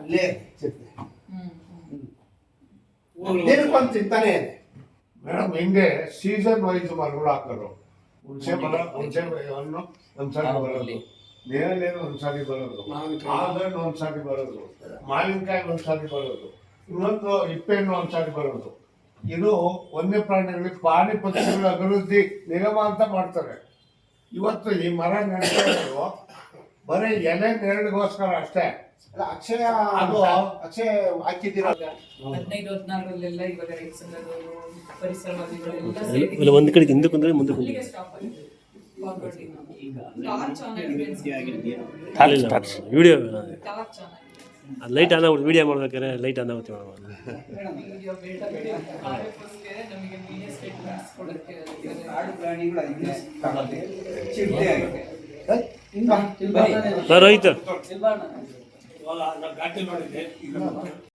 ಅಲ್ಲೇ ಚಿಂತೆ ದಿನಕ್ಕೊಂದು ಚಿಂತಾನೆ ಇದೆ. ಮೇಡಮ್ ಹಿಂಗೆ ಸೀಸನ್ ವೈಸ್ ಮರಗಳು ಹಾಕೋರು ಹುಣಸೆ ಮರ ಹುಣಸೆ ಹಣ್ಣು ಒಂದ್ಸಾರಿ ಬರೋದು. ನೇರಳೆಣ್ಣು ಒಂದ್ಸಾರಿ ಬರೋದು. ಆಗಣ್ಣು ಒಂದ್ಸಾರಿ ಬರೋದು. ಮಾವಿನಕಾಯಿ ಒಂದ್ಸಾರಿ ಬರೋದು. ಇನ್ನೊಂದು ಇಪ್ಪೆಹಣ್ಣು ಒಂದ್ಸಾರಿ ಬರೋದು. ಇದು ವನ್ಯ ಪ್ರಾಣಿಗಳಿಗೆ ಪ್ರಾಣಿ ಪಕ್ಷಿಗಳ ಅಭಿವೃದ್ಧಿ ನಿಗಮ ಅಂತ ಮಾಡ್ತಾರೆ. ಇವತ್ತು ಈ ಮರ ನೆಡ್ತಾ ಬರೀ ಎಲೆ ನೆರಳಿಗೋಸ್ಕರ ಅಷ್ಟೇ. ಅಲ್ಲ ಅಕ್ಷಯ ಅದು- ಅಕ್ಷಯ ಹಾಕಿದ್ದೀರಲ್ಲ ಹದಿನೈದು ಹದಿನಾರರಲ್ಲೆಲ್ಲ ಇವಾಗ ರೈತ ಸಂಘದವರು ಪರಿಸರವಾದಿಗಳೆಲ್ಲ ಇಲ್ಲ ಒಂದು ಕಡೆ ಹಿಂದಕ್ಕೆ ಮುಂದೆ ಸ್ಟಾಪ್ ಆಗಿದೆ. ವಿಡಿಯೋ ಲೈಟ್ ಆನ್ ಆಗ್ಬಿಟ್ಟು ವಿಡಿಯೋ ಮಾಡ್ಬೇಕಾದ್ರೆ ಲೈಟ್ ಆನ್ ಆಗುತ್ತೆ ಮೇಡಮ್ ಸರ್ ಆಯ್ತು?